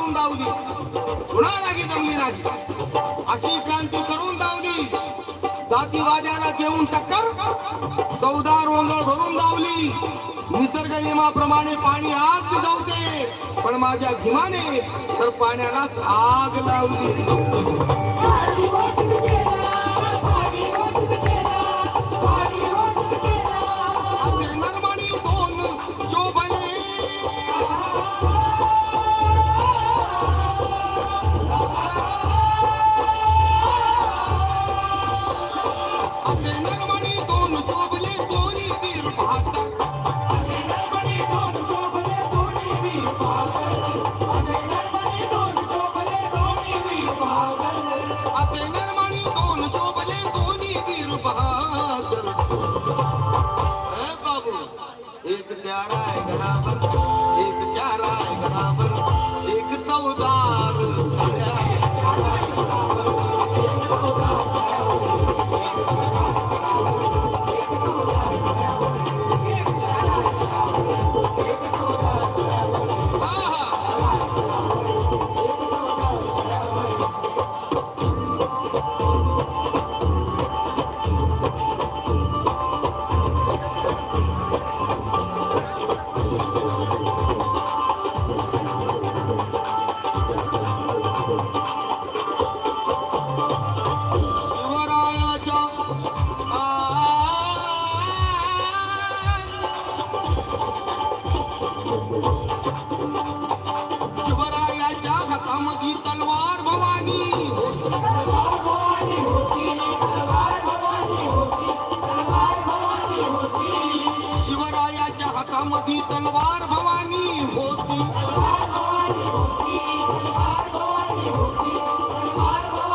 करून दावली कुणालाही जमली नाही अशी क्रांती करून दावली जातीवाद्याला देऊन टक्कर. चौदार ओंगळ भरून दावली. निसर्ग नियमाप्रमाणे पाणी आग बुजवते पण माझ्या भीमाने तर पाण्यालाच आग लावली. एक प्यारा है घरावर एक चौदा होती तलवार भवानी होती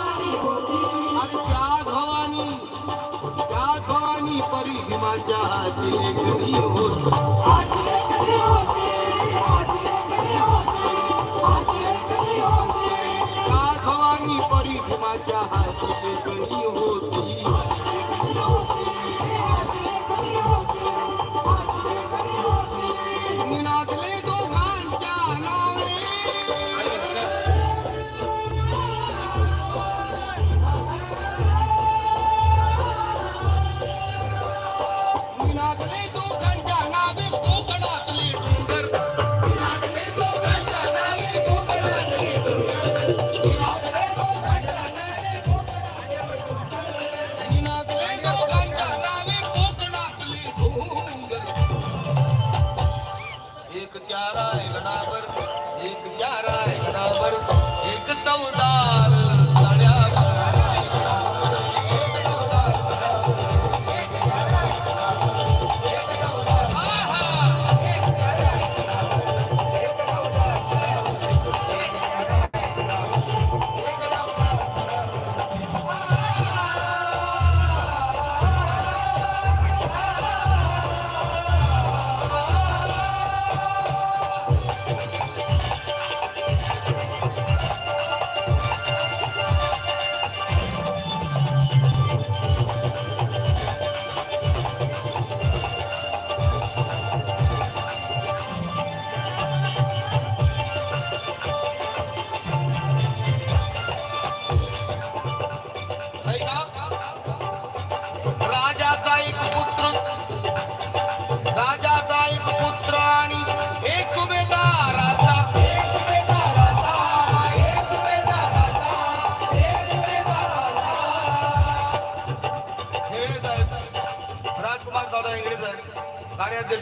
आणि त्या भवानी त्या भवानी परी भीमाच्या हाती लेकरी होती. त्या भवानी परी भीमाच्या हाती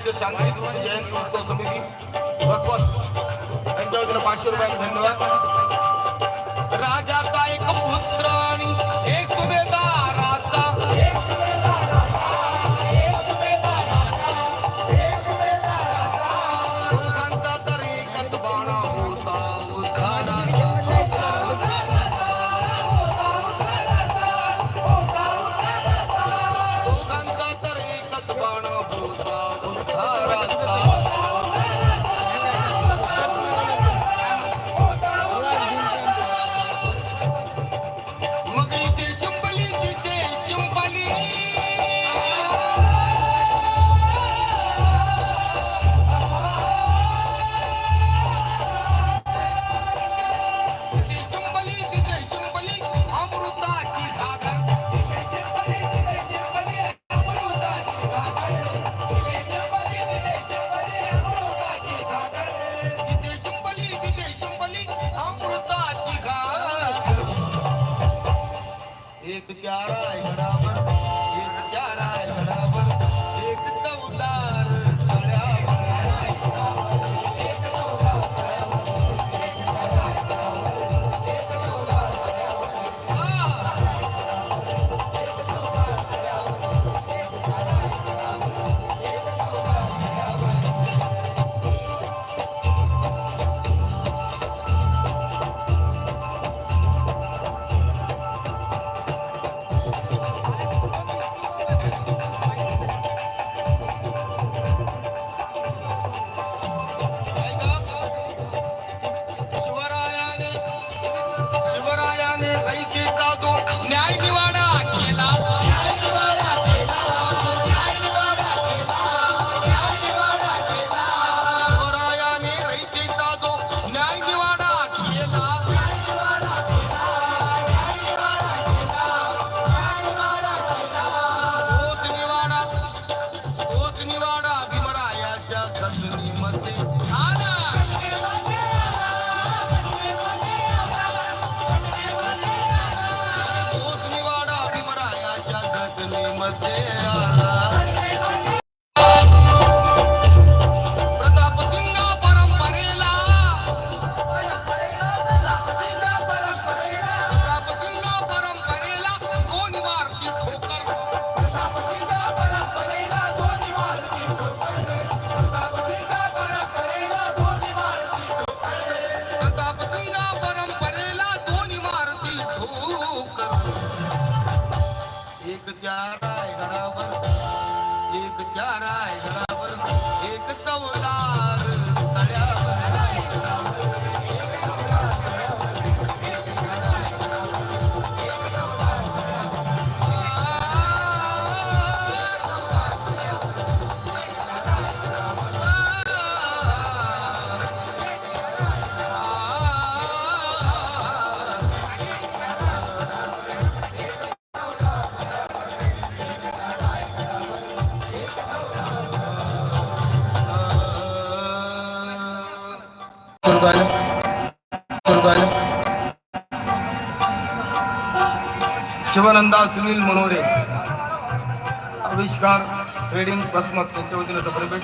साहेब कार्याध्यक्ष शांती सुमन जयंत उत्सव समिती. बसवत यांच्या वतीनं पाचशे रुपयाला धन्यवाद. एक प्यारा घडामण एक प्यारा घडामण शिवनंदा सुनील मनोरे. आविष्कार ट्रेडिंग बसमत यांच्या वतीनं सफरपेठ.